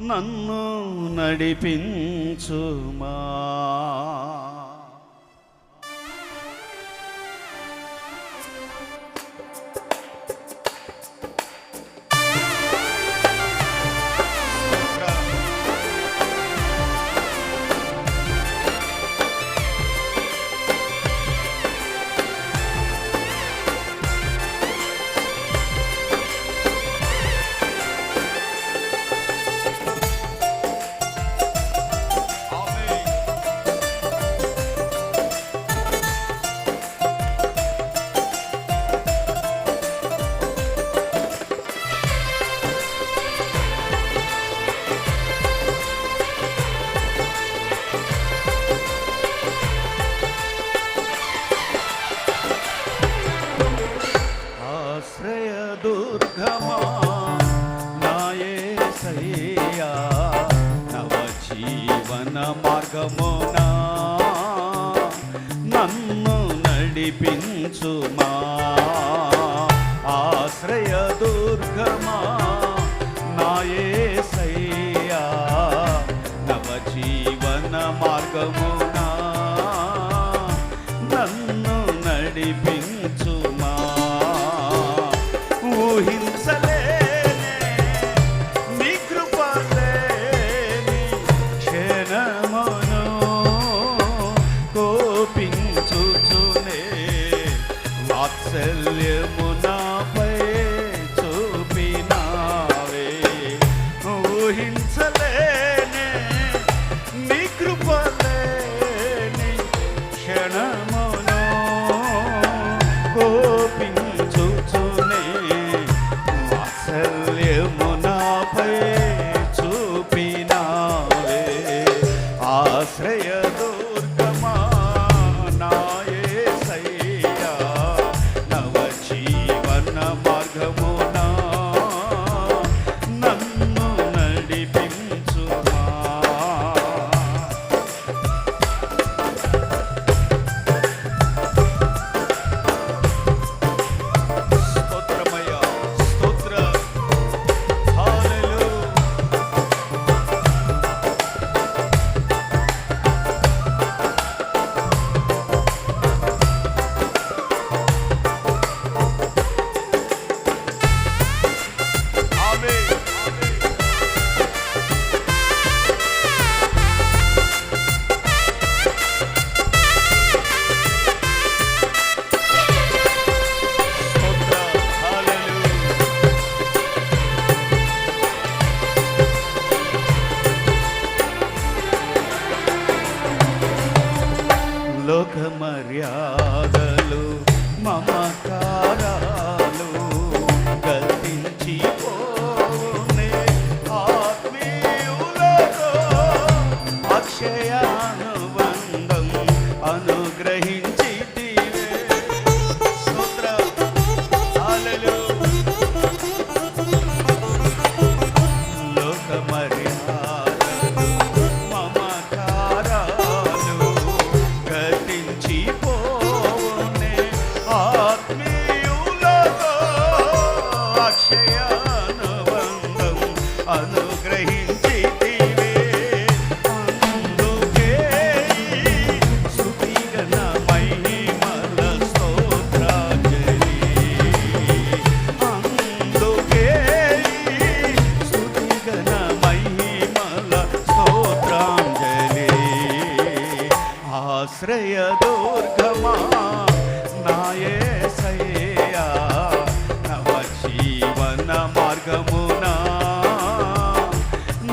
నన్ను నడిపించుమా. మార్గమునా? నన్ను నడిపించుమా? ఆశ్రయ దుర్గమా? నాయే చూపించుచునే వాత్సల్యము అనుగ్రహించు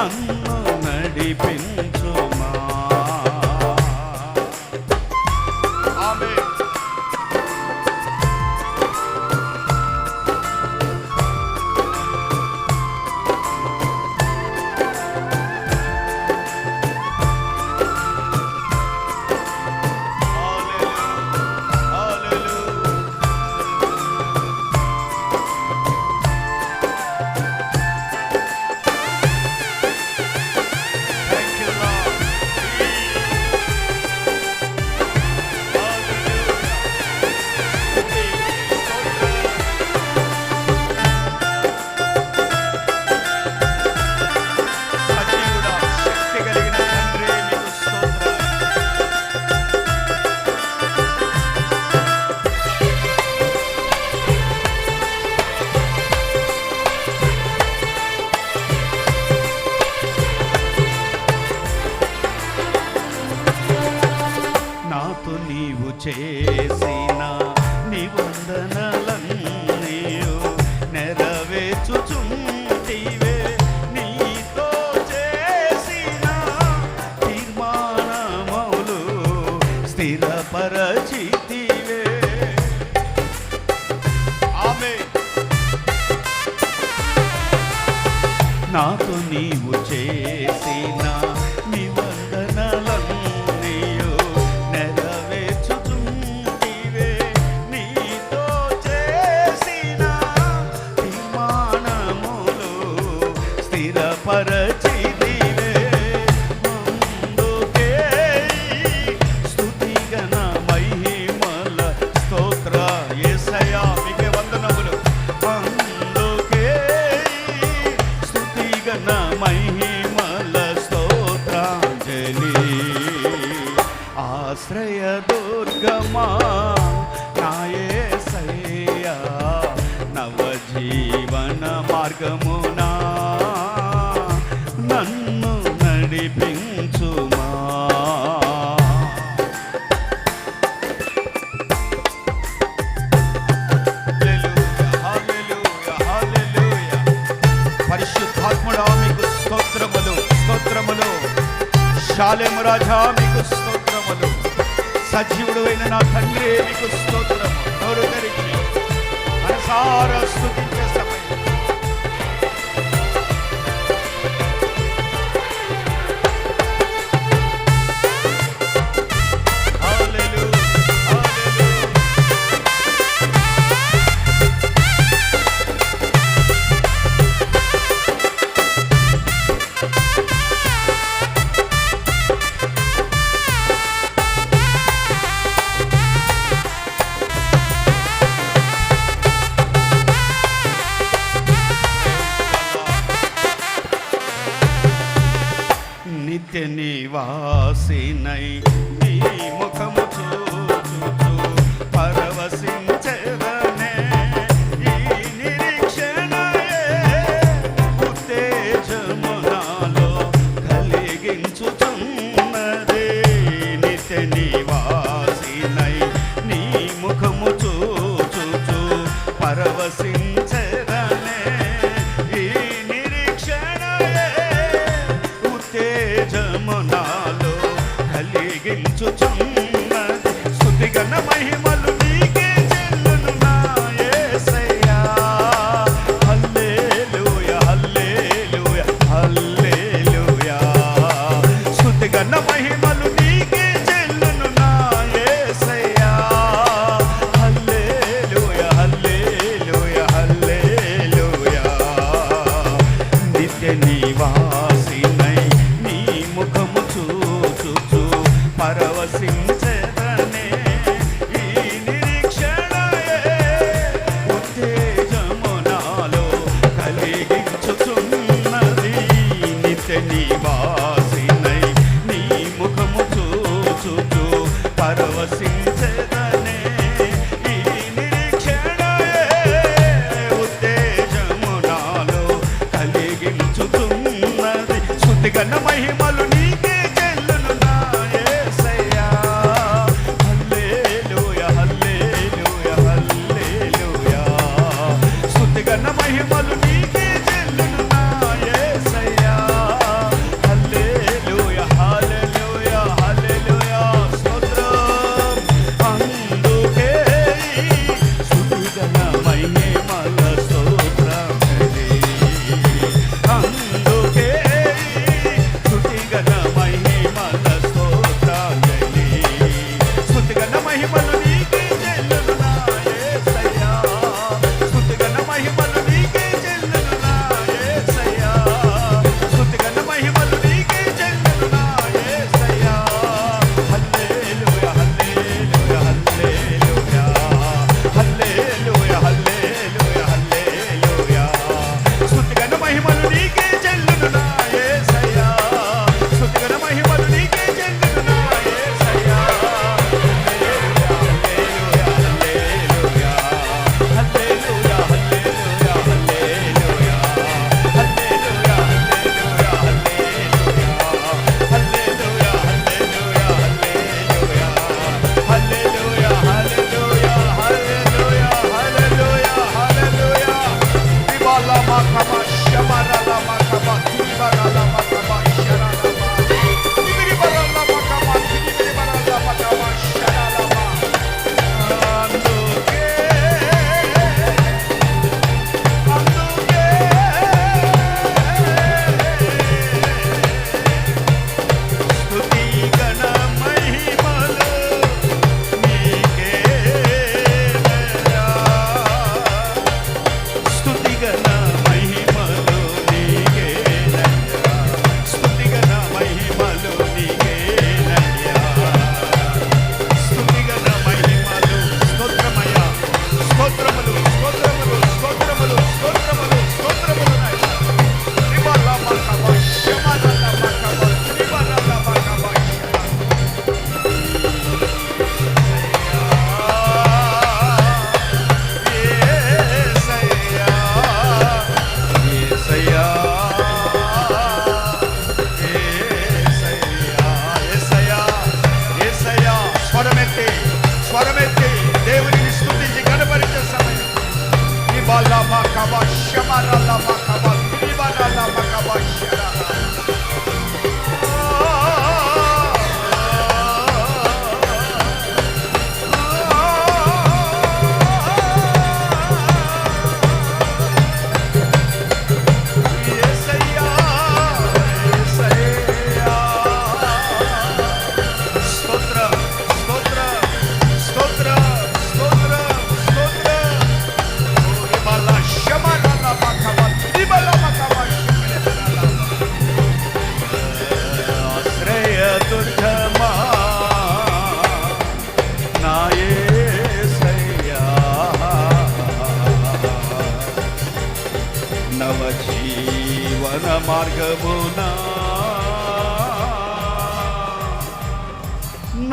నన్ను నడిపిన నాతో నీవు చేసిన నిబంధనలన్నీయు నెరవేర్చుచుంటివే. నీతో చేసిన నాతో నీవు రాజా మీకు స్తోత్రములు. సజీవుడు అయిన నా తండ్రి మీకు స్తోత్రము. నోరు తెరిచి మనసారా స్థుతించి నిత్య నివాసినై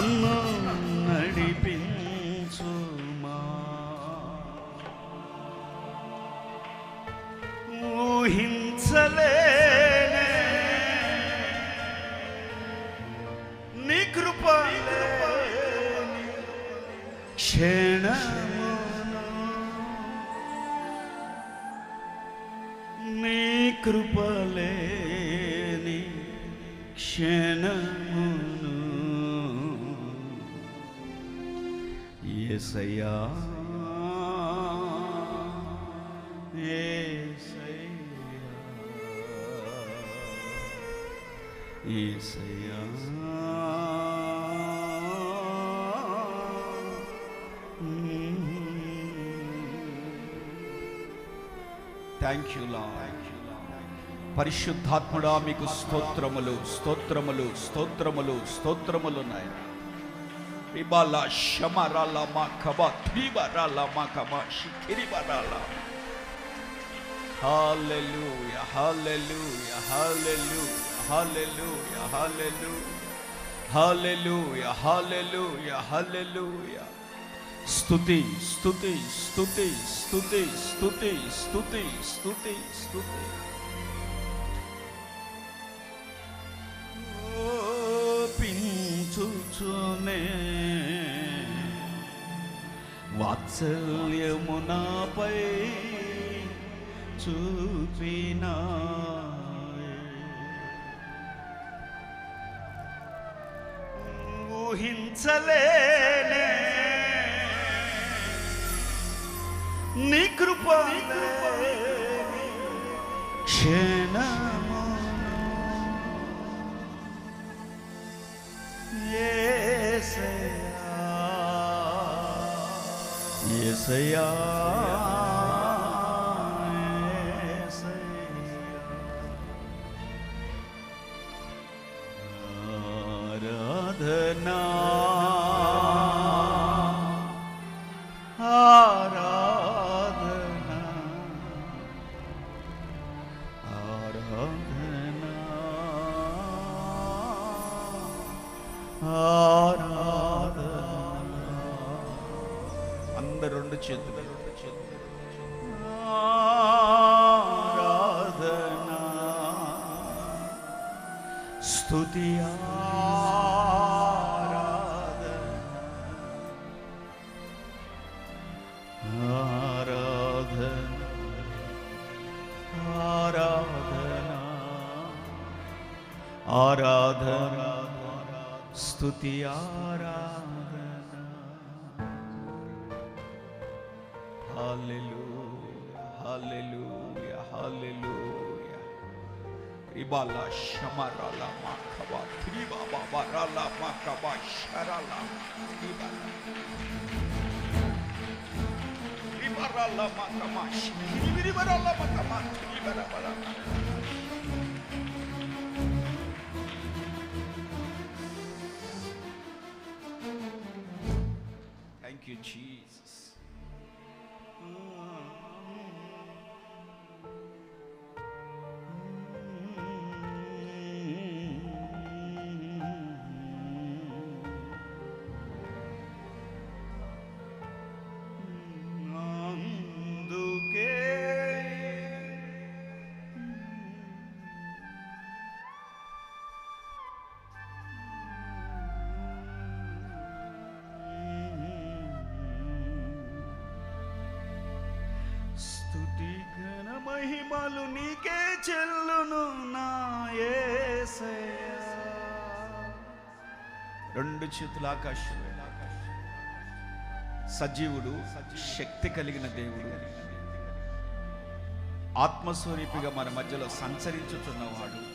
నన్ను నడిపించుమా. ఊహించలే నీ కృప క్షణమును. నీ కృపలేని క్షణ. ఏసయ్యా. ఏసయ్యా. థ్యాంక్ యూ లా పరిశుద్ధాత్ముడా మీకు స్తోత్రములు స్తోత్రములు స్తోత్రములు స్తోత్రములు నాయన. Ribala şamarala makaba tribarala makama şikiribarala. Hallelujah, hallelujah, hallelujah, hallelujah, hallelujah. Hallelujah, hallelujah, hallelujah. Stuti, stuti, stuti, stuti, stuti, stuti, stuti, stuti. Oh, pinchuchune. వాత్సల్యము నాపై చూపినా ఊహించలేనే నీ కృప. క్షే Yeah. चिद आराधना। स्तुतिया। आराधना। स्तुति आराधना। Hallelujah, hallelujah, hallelujah. Ribala shamarala makaba, riba babarala makaba, sharala, ribala. Ribarala makamash, ribarala makamash, ribarala makamash. మహిమలు నీకే చెల్లును నా రెండు చేతుల ఆకాశం సజీవుడు శక్తి కలిగిన దేవుడు. ఆత్మస్వరూపిగా మన మధ్యలో సంచరించుతున్నవాడు.